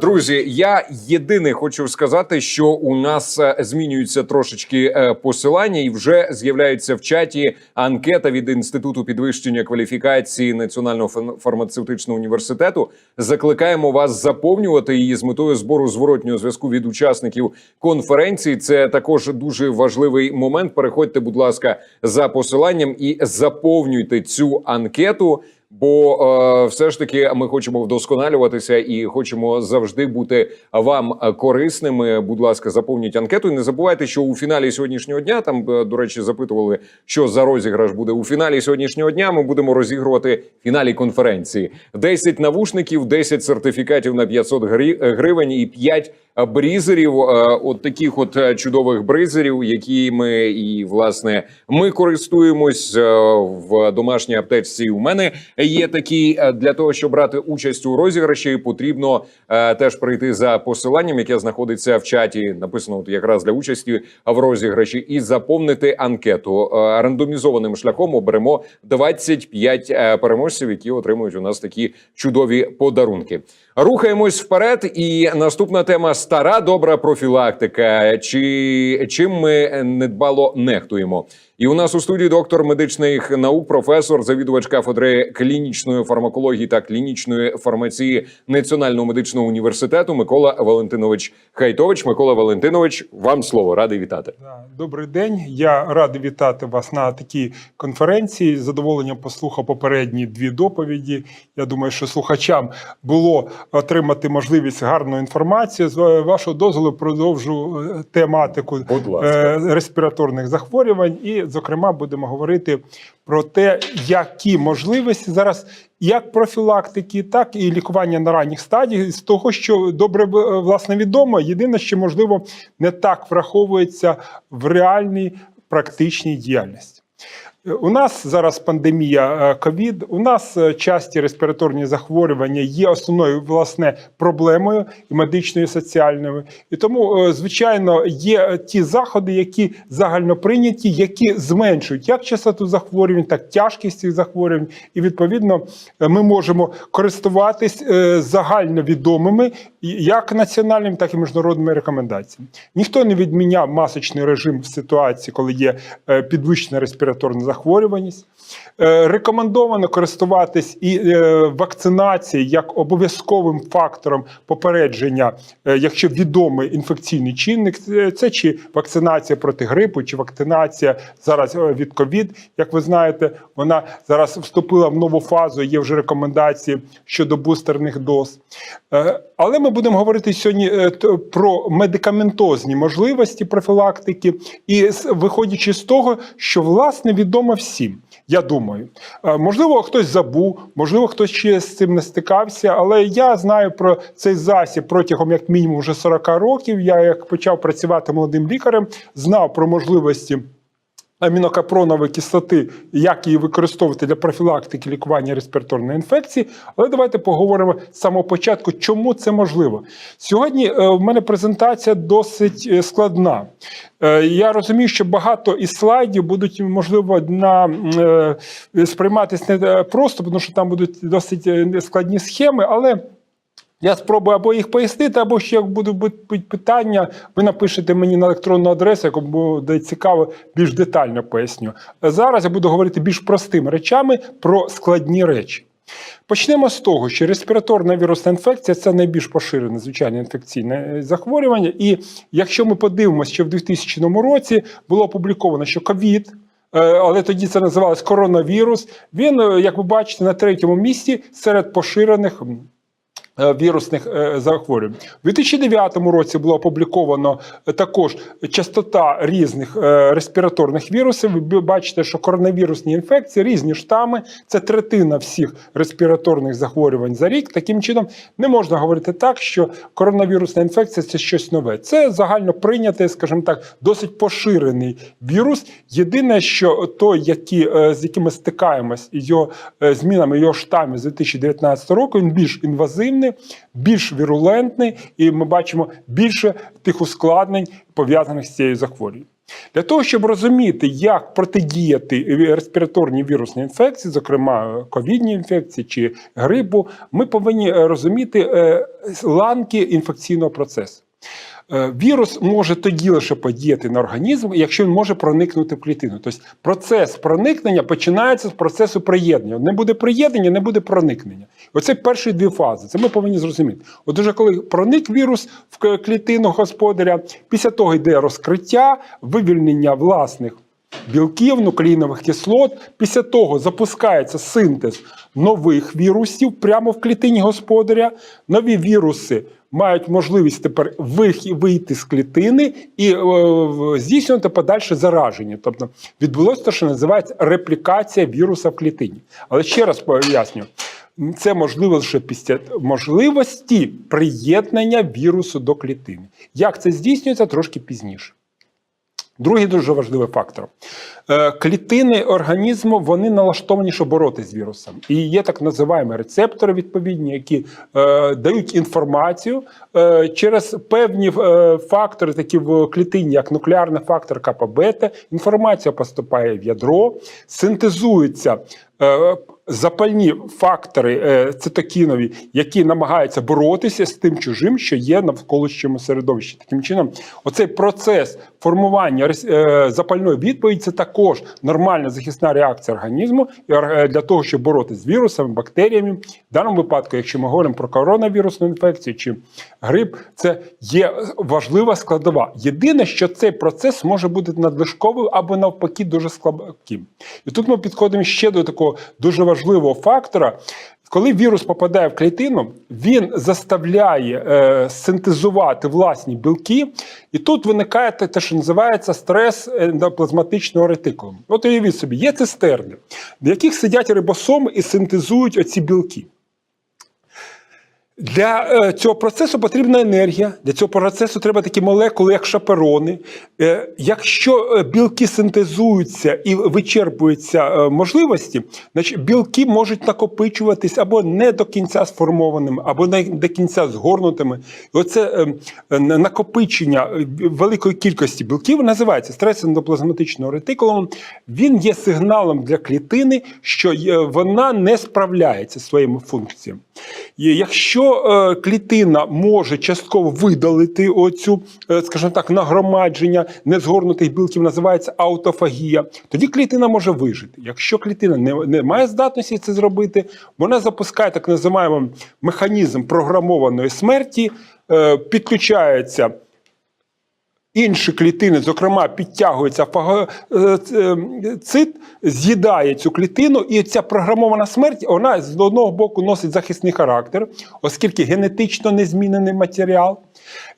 Друзі, я єдине хочу сказати, що у нас е, змінюються трошечки е, посилання, і вже з'являється в чаті анкета від інституту підвищення кваліфікації Національного фарм- фармацевтичного університету. Закликаємо вас заповнювати її з метою збору зворотнього зв'язку від учасників конференції. Це також дуже важливий момент. Переходьте, будь ласка, за посиланням і заповнюйте цю анкету. Бо е, все ж таки ми хочемо вдосконалюватися і хочемо завжди бути вам корисними. Будь ласка, заповніть анкету. І не забувайте, що у фіналі сьогоднішнього дня там, е, до речі, запитували, що за розіграш буде у фіналі сьогоднішнього дня. Ми будемо розігрувати фіналі конференції: 10 навушників, 10 сертифікатів на 500 грі- е, гривень і 5 брізерів, е, от таких от е, чудових бризерів, які ми і власне ми користуємось е, в домашній аптечці. У мене є такі Е, для того, щоб брати участь у розіграші, потрібно е, теж прийти за посиланням, яке знаходиться в чаті. Написано от якраз для участі в розіграші, і заповнити анкету. Е, Рандомізованим шляхом оберемо 25 е, переможців, які отримують у нас такі чудові подарунки. Рухаємось вперед, і наступна тема стара добра профілактика. Чи чим ми недбало нехтуємо? І у нас у студії доктор медичних наук, професор, завідувач кафедри клінічної фармакології та клінічної фармації Національного медичного університету Микола Валентинович Хайтович. Микола Валентинович, вам слово радий вітати. Добрий день. Я радий вітати вас на такій конференції. З задоволенням послухав попередні дві доповіді. Я думаю, що слухачам було отримати можливість гарної інформації. З вашого дозволу продовжу е, тематику е, респіраторних захворювань. І, зокрема, будемо говорити про те, які можливості зараз. Як профілактики, так і лікування на ранніх стадіях з того, що добре е, власне відомо. Єдине, що можливо не так враховується в реальній практичній діяльності. Е, У нас зараз пандемія ковід. У нас е, часті респіраторні захворювання є основною власне проблемою і медичною, і соціальною. І тому, е, звичайно, є е, ті заходи, які загально прийняті, які зменшують як частоту захворювань, так і тяжкість цих захворювань. І відповідно е, ми можемо користуватись е, загальновідомими як національними, так і міжнародними рекомендаціями. Ніхто не відміняв масочний режим в ситуації, коли є е, підвищена респіраторна захворюваність. Е, Рекомендовано користуватись і е, вакцинацією як обов'язковим фактором попередження, е, якщо відомий інфекційний чинник, Це- чи вакцинація проти грипу, чи вакцинація зараз від ковід. Як ви знаєте, вона зараз вступила в нову фазу. Є вже рекомендації щодо бустерних доз. Але ми будемо говорити сьогодні про медикаментозні можливості профілактики, і виходячи з того, що власне відомо всім. Я думаю, Е, можливо, хтось забув, можливо, хтось ще з цим не стикався, але я знаю про цей засіб протягом як мінімум вже 40 років. Я як почав працювати молодим лікарем, знав про можливості амінокапронової кислоти, як її використовувати для профілактики лікування респіраторної інфекції. Але давайте поговоримо з самого початку, чому це можливо. Сьогодні е, в мене презентація досить е, складна. Е, Я розумію, що багато із слайдів будуть можливо на сприйматися не просто, тому що там будуть досить складні схеми, але. Я спробую або їх пояснити, або ще як будуть питання, ви напишете мені на електронну адресу, яку буде цікаво, більш детально поясню. Зараз я буду говорити більш простими речами про складні речі. Почнемо з того, що респіраторна вірусна інфекція це найбільш поширене звичайне інфекційне е, захворювання. І якщо ми подивимося, що в 2000 році було опубліковано, що ковід. е, Але тоді це називалось коронавірус. Він, е, як ви бачите, на третьому місці серед поширених вірусних е, захворювань. У 2009 році було опубліковано е, також частота різних е, респіраторних вірусів. Ви бачите, що коронавірусні інфекції, різні штами, це третина всіх респіраторних захворювань за рік. Таким чином, не можна говорити так, що коронавірусна інфекція це щось нове. Це загально прийнятий, скажімо так, досить поширений вірус. Єдине, що той, які, е, з якими стикаємось, його е, змінами його штамів з 2019 року, він більш інвазивний, більш вірулентний, і ми бачимо більше тих ускладнень пов'язаних з цією захворюванням. Для того, щоб розуміти, як протидіяти респіраторній вірусній інфекції, зокрема ковідній інфекції чи грипу, ми повинні е, розуміти е, ланки інфекційного процесу. Е, Вірус може тоді лише подіяти на організм, якщо він може проникнути в клітину. Тобто процес проникнення починається з процесу приєднання. Не буде приєднання, не буде проникнення. Оце перші дві фази. Це ми повинні зрозуміти. От уже коли проник вірус в клітину господаря, після того йде розкриття, вивільнення власних білків, нуклеїнових кислот. Після того запускається синтез нових вірусів прямо в клітині господаря. Нові віруси мають можливість тепер вийти з клітини і е, здійснювати подальше зараження. Тобто відбулося те, що називається реплікація віруса в клітині. Але ще раз поясню. Це можливо лише після можливості приєднання вірусу до клітини. Як це здійснюється трошки пізніше. Другий дуже важливий фактор. Е, Клітини організму вони налаштовані, щоб боротися з вірусом. І є так називаємо рецептори відповідні, які е, дають інформацію е, через певні е, фактори, такі в клітині, як нуклеарний фактор капа-бета. Інформація поступає в ядро, синтезується. е, Запальні фактори е, цитокінові, які намагаються боротися з тим чужим, що є навколишньому середовищі. Таким чином, оцей процес формування е, запальної відповіді це також нормальна захисна реакція організму е, для того, щоб боротися з вірусами, бактеріями. В даному випадку, якщо ми говоримо про коронавірусну інфекцію чи грип, це є важлива складова. Єдине, що цей процес може бути надлишковим або навпаки дуже слабким. І тут ми підходимо ще до такого дуже важливого фактора. Коли вірус попадає в клітину, він заставляє е, синтезувати власні білки, і тут виникає те, що називається стрес ендоплазматичного ретикулу. От уявіть собі, є цистерни, в яких сидять рибосоми і синтезують оці білки. Для е, цього процесу потрібна енергія. Для цього процесу треба такі молекули, як шаперони. Е, якщо е, білки синтезуються і вичерпуються можливості, значить білки можуть накопичуватись або не до кінця сформованими, або не до кінця згорнутими. І оце накопичення великої кількості білків називається стрес ендоплазматичного ретикулуму. Він є сигналом для клітини, що вона не справляється зі своїми функціями. Якщо е, клітина може частково видалити оцю, е, скажімо так, нагромадження незгорнутих білків, називається аутофагія, тоді клітина може вижити. Якщо клітина не, не має здатності це зробити, вона запускає так називаємо механізм програмованої смерті, е, підключається інші клітини, зокрема, підтягується фагоцит, з'їдає цю клітину, і ця програмована смерть вона з одного боку носить захисний характер, оскільки генетично незмінений матеріал.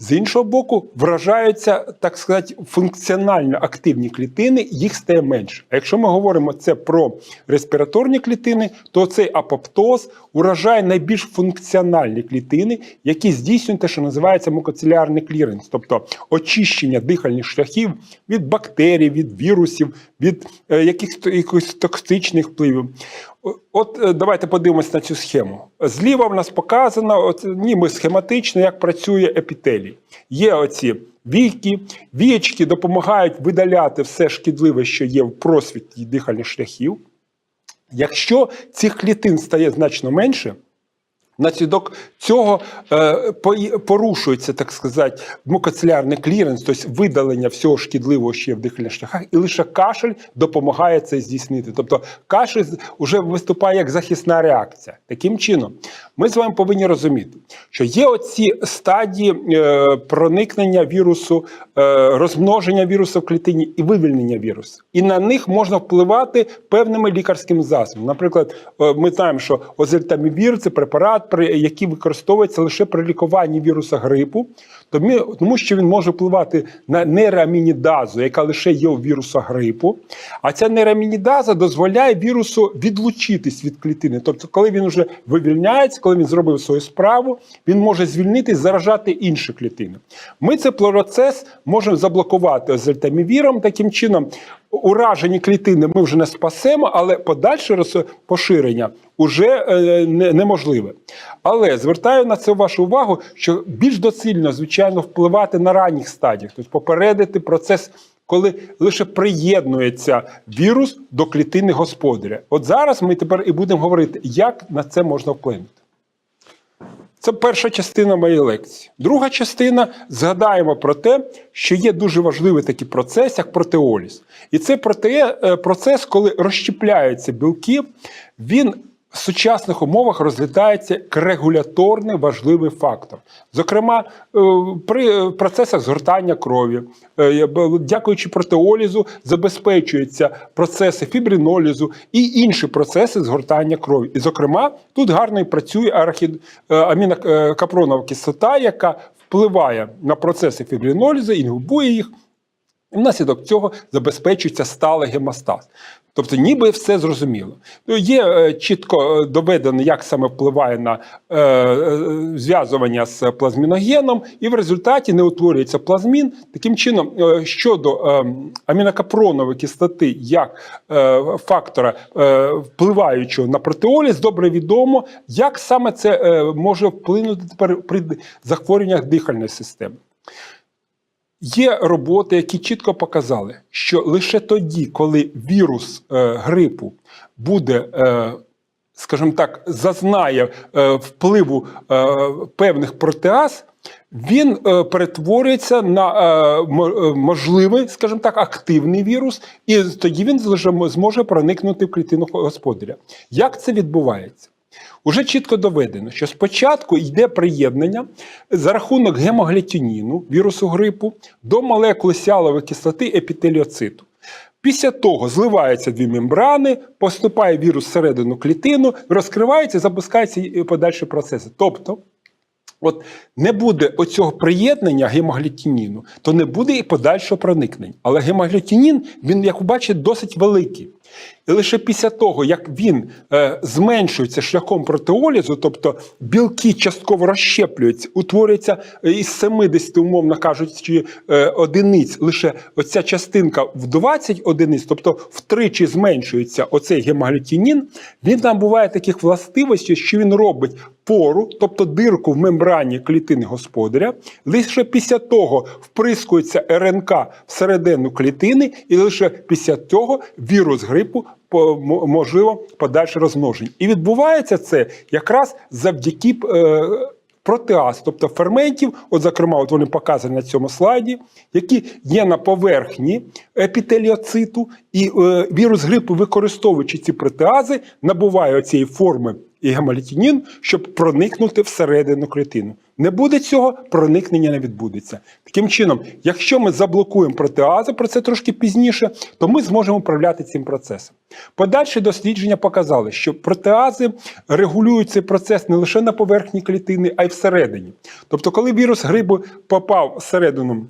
З іншого боку, вражаються, так сказати, функціонально активні клітини, їх стає менше. А якщо ми говоримо це про респіраторні клітини, то цей апоптоз уражає найбільш функціональні клітини, які здійснюють те, що називається мукоцилярний кліренс, тобто очищення дихальних шляхів від бактерій, від вірусів, від е, якихось якихось токсичних впливів. От е, давайте подивимось на цю схему. Зліва в нас показано, от, ніби схематично, як працює епітелій. Є оці війки, вієчки допомагають видаляти все шкідливе, що є в просвіті дихальних шляхів. Якщо цих клітин стає значно менше, Наслідок цього е, по- порушується, так сказати, мукоцилярний кліренс, тобто видалення всього шкідливого, є в дихальних шляхах, і лише кашель допомагає це здійснити. Тобто кашель вже виступає як захисна реакція. Таким чином, ми з вами повинні розуміти, що є оці стадії е, проникнення вірусу, е, розмноження вірусу в клітині і вивільнення вірусу. І на них можна впливати певними лікарськими засобами. Наприклад, ми знаємо, що озельтамівір – це препарат, при- використовуються лише при лікуванні віруса грипу, тому, що він може впливати на нейроамінідазу, яка лише є у віруса грипу. А ця нейроамінідаза дозволяє вірусу відлучитись від клітини. Тобто, коли він вже вивільняється, коли він зробив свою справу, він може звільнитись, заражати інші клітини. Ми цей процес можемо заблокувати озельтамівіром. Таким чином, уражені клітини ми вже не спасемо, але подальше поширення вже е, неможливе. Але звертаю на це вашу увагу, що більш доцільно, звичайно, впливати на ранніх стадіях, тобто попередити процес коли лише приєднується вірус до клітини господаря. От зараз ми тепер і будемо говорити, як на це можна вплинути. Це перша частина моєї лекції. Друга частина згадаємо про те, що є дуже важливий такий процес, як протеоліз. І це проте, е, процес, коли розщепляються білки, він в сучасних умовах розглядається як регуляторний важливий фактор. Зокрема, е, при е, процесах згортання крові, е, дякуючи протеолізу, забезпечуються процеси фібринолізу і інші процеси згортання крові. І, зокрема, тут гарно працює арахід, амінокапронова кислота, яка впливає на процеси фібринолізу, інгубує їх. Внаслідок цього забезпечується сталий гемостаз. Тобто, ніби все зрозуміло. Ну, Є е, чітко е, доведено, як саме впливає на е, е, зв'язування з плазміногеном, і в результаті не утворюється плазмін. Таким чином, щодо е, амінокапронової кислоти як е, фактора, е, впливаючого на протеоліз, добре відомо, як саме це е, може вплинути тепер при захворюваннях дихальної системи. Є роботи, які чітко показали, що лише тоді, коли вірус е, грипу буде, е, скажімо так, зазнає е, впливу е, певних протеаз, він е, перетворюється на е, е, можливий, скажімо так, активний вірус, і тоді він зможе проникнути в клітину господаря. Як це відбувається? Уже чітко доведено, що спочатку йде приєднання за рахунок гемоглютиніну, вірусу грипу, до молекули сялової кислоти епітеліоциту. Після того зливаються дві мембрани, поступає вірус всередину клітину, розкривається, запускаються і подальші процеси. Тобто, От не буде оцього приєднання гемоглютиніну, то не буде і подальшого проникнення. Але гемоглютинін, він, як ви бачите, досить великий. І лише після того, як він е, зменшується шляхом протеолізу, тобто білки частково розщеплюються, утворюється е, із 70, умовно кажучи, е, одиниць, лише оця частинка в 20 одиниць, тобто втричі зменшується оцей гемоглютинін, він набуває таких властивостей, що він робить пору, тобто дирку в мембрані клітини господаря. Лише після того вприскується РНК всередину клітини, і лише після цього вірус грипу можливо подальше розмноження. І відбувається це якраз завдяки. Е, Протеаз, тобто ферментів, от зокрема, от вони показані на цьому слайді, які є на поверхні епітеліоциту, і е, вірус грипу, використовуючи ці протеази, набуває цієї форми і гемолітинін, щоб проникнути всередину клітину. Не буде цього, проникнення не відбудеться. Таким чином, якщо ми заблокуємо протеази, про це трошки пізніше, то ми зможемо управляти цим процесом. Подальші дослідження показали, що протеази регулюють цей процес не лише на поверхні клітини, а й всередині. Тобто, коли вірус грибу попав всередину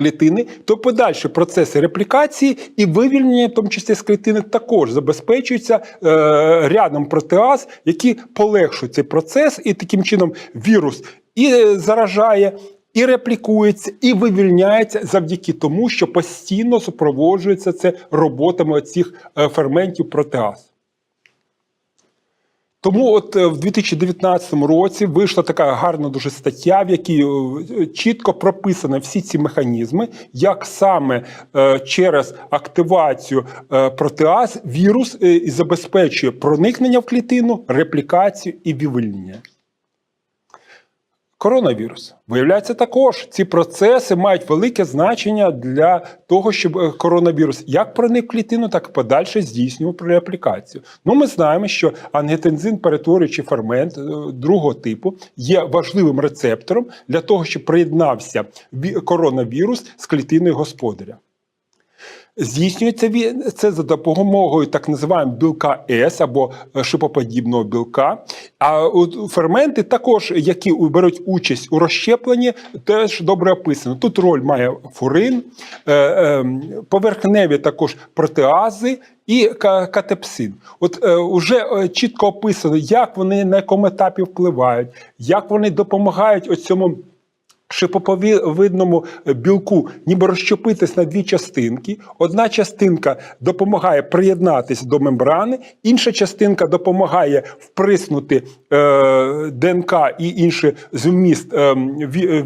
клітини, то подальші процеси реплікації і вивільнення, в тому числі з клітини, також забезпечуються е, рядом протеаз, які полегшують цей процес, і таким чином вірус і е, заражає. І реплікується, і вивільняється завдяки тому, що постійно супроводжується це роботами оцих е, ферментів протеаз. Тому от е, в 2019 році вийшла така гарна дуже стаття, в якій е, чітко прописані всі ці механізми, як саме е, через активацію протеаз вірус і забезпечує проникнення в клітину, реплікацію і вивільнення. Коронавірус. Виявляється, також ці процеси мають велике значення для того, щоб е, коронавірус як проник в клітину, так і подальше здійснював реаплікацію. Ну, ми знаємо, що ангетензин, перетворюючий фермент е, другого типу, є важливим рецептором для того, щоб приєднався коронавірус з клітиною господаря. Здійснюється він- це за допомогою так називаємо білка С або е, шипоподібного білка. А ферменти, також, які беруть участь у розщепленні, теж добре описано. Тут роль має фурин, е, е, поверхневі також протеази і катепсин. От е, уже е, чітко описано, як вони на якому етапі впливають, як вони допомагають ось цьому шипоповідному білку ніби розщепитись на дві частинки. Одна частинка допомагає приєднатися до мембрани, інша частинка допомагає вприснути е, ДНК і інший зміст е,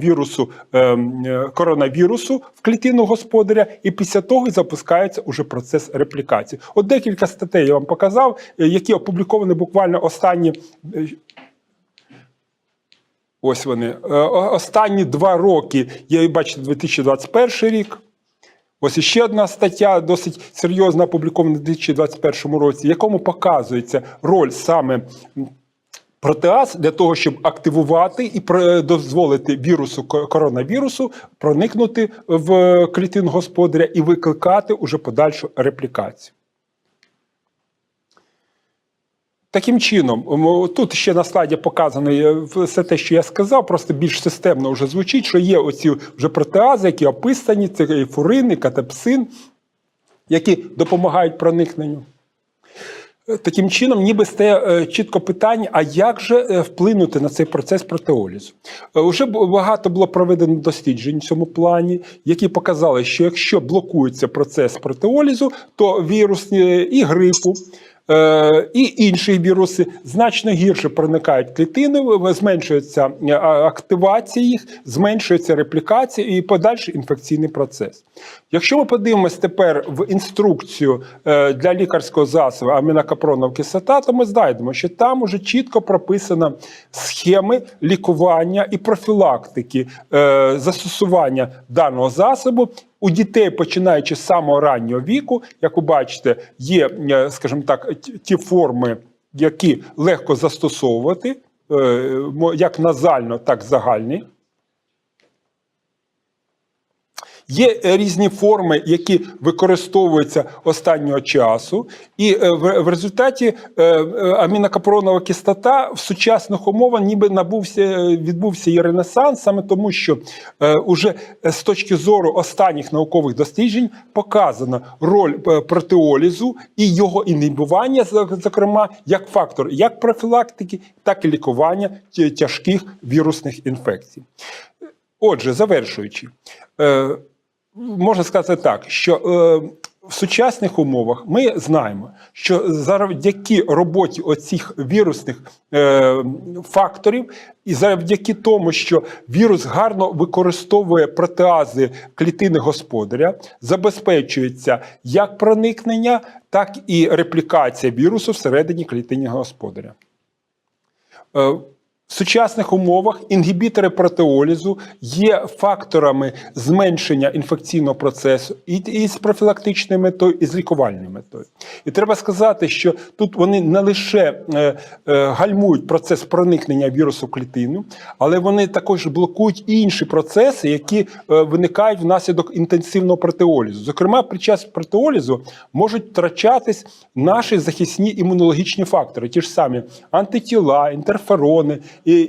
вірусу е, е, коронавірусу в клітину господаря, і після того запускається уже процес реплікації. От декілька статей я вам показав, е, які опубліковані буквально останні. Е, Ось вони. Е, Останні два роки, я бачите, 2021 рік. Ось іще одна стаття, досить серйозна, опублікована в 2021 році, в якому показується роль саме протеаз для того, щоб активувати і про- дозволити вірусу коронавірусу проникнути в клітину господаря і викликати уже подальшу реплікацію. Таким чином, тут ще на слайді показано е, все те, що я сказав, просто більш системно вже звучить, що є оці вже протеази, які описані, це і фурин, і катепсин, які допомагають проникненню. Е, Таким чином, ніби стає е, чітко питання: а як же вплинути на цей процес протеолізу? Уже багато було проведено досліджень в цьому плані, які показали, що якщо блокується процес протеолізу, то вірус е, і грипу. Е, І інші віруси значно гірше проникають в клітини, зменшується е, активація їх, зменшується реплікація і подальший інфекційний процес. Якщо ми подивимось тепер в інструкцію е, для лікарського засобу амінокапронова кислота, то ми знайдемо, що там уже чітко прописано схеми лікування і профілактики е, застосування даного засобу. У дітей, починаючи з самого раннього віку, як ви бачите, є, е, скажімо так, ті- форми, які легко застосовувати, е, як назально, так і загальні. Є е, різні форми, які використовуються останнього часу, і е, в, результаті е, амінокапронова кислота в сучасних умовах ніби набувся, відбувся і ренесанс, саме тому, що уже з точки зору останніх наукових досліджень показана роль протеолізу і його інгібування, зокрема, як фактор як профілактики, так і лікування тяжких вірусних інфекцій. Отже, завершуючи, можна сказати так, що е, в сучасних умовах ми знаємо, що завдяки роботі оцих вірусних е, факторів, і завдяки тому, що вірус гарно використовує протеази клітини господаря, забезпечується як проникнення, так і реплікація вірусу всередині клітини господаря. Е, В сучасних умовах інгібітори протеолізу є факторами зменшення інфекційного процесу і, і з профілактичною метою, і з лікувальною метою. І треба сказати, що тут вони не лише е, е, гальмують процес проникнення вірусу в клітину, але вони також блокують інші процеси, які е, виникають внаслідок інтенсивного протеолізу. Зокрема, під час протеолізу можуть втрачатись наші захисні імунологічні фактори, ті ж самі антитіла, інтерферони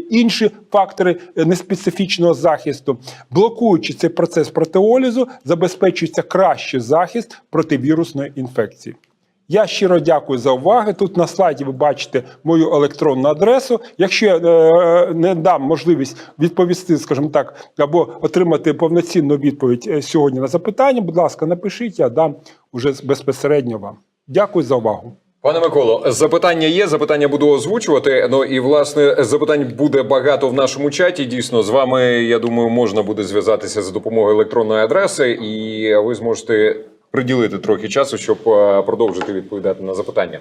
інші фактори е, неспецифічного захисту. Блокуючи цей процес протеолізу, забезпечується кращий захист проти вірусної інфекції. Я щиро дякую за увагу. Тут на слайді ви бачите мою електронну адресу. Якщо я е, не дам можливість відповісти, скажімо так, або отримати повноцінну відповідь е, сьогодні на запитання, будь ласка, напишіть, я дам уже безпосередньо вам. Дякую за увагу. Пане Миколо, запитання є. Запитання буду озвучувати. Ну і власне запитань буде багато в нашому чаті. Дійсно, з вами я думаю, можна буде зв'язатися за допомогою електронної адреси, і ви зможете приділити трохи часу, щоб е, продовжити відповідати на запитання.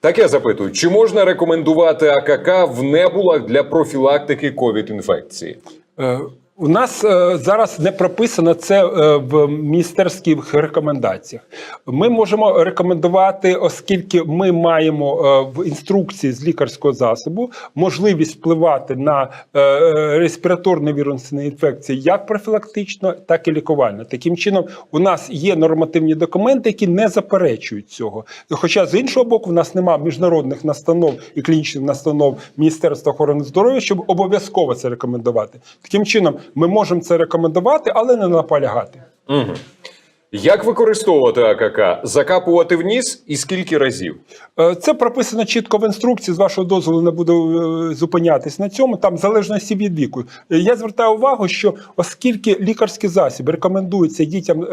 Так я запитую: чи можна рекомендувати АКК в небулах для профілактики ковід-інфекції? Е, У нас е, зараз не прописано це е, в міністерських рекомендаціях. Ми можемо рекомендувати, оскільки ми маємо е, в інструкції з лікарського засобу можливість впливати на е, респіраторні вірусні інфекції як профілактично, так і лікувально. Таким чином, у нас є нормативні документи, які не заперечують цього. Хоча з іншого боку, в нас немає міжнародних настанов і клінічних настанов Міністерства охорони здоров'я, щоб обов'язково це рекомендувати. Таким чином, ми можемо це рекомендувати, але не наполягати. Угу. Як використовувати АКК? Закапувати в і скільки разів? Е, Це прописано чітко в інструкції. З вашого дозволу не буду е, зупинятись на цьому. Там в залежності від віку. Е, Я звертаю увагу, що оскільки лікарський засіб рекомендується дітям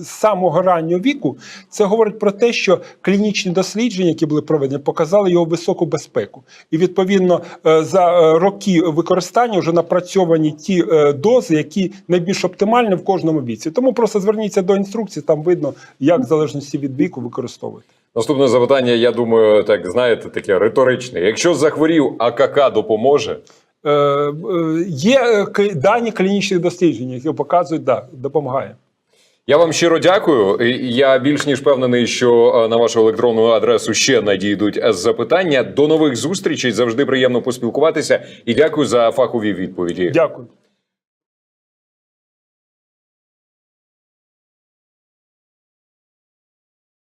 з самого раннього віку, це говорить про те, що клінічні дослідження, які були проведені, показали його високу безпеку. І відповідно за роки використання вже напрацьовані ті дози, які найбільш оптимальні в кожному віці. Тому просто зверніться до інструкції, там видно, як в залежності від віку використовувати. Наступне запитання, я думаю, так знаєте, таке риторичне. Якщо захворів, АКК допоможе? Е, е, Є е, дані клінічних досліджень, які показують, да, допомагає. Я вам щиро дякую. Я більш ніж впевнений, що е, на вашу електронну адресу ще надійдуть запитання. До нових зустрічей. Завжди приємно поспілкуватися. І дякую за фахові відповіді. Дякую.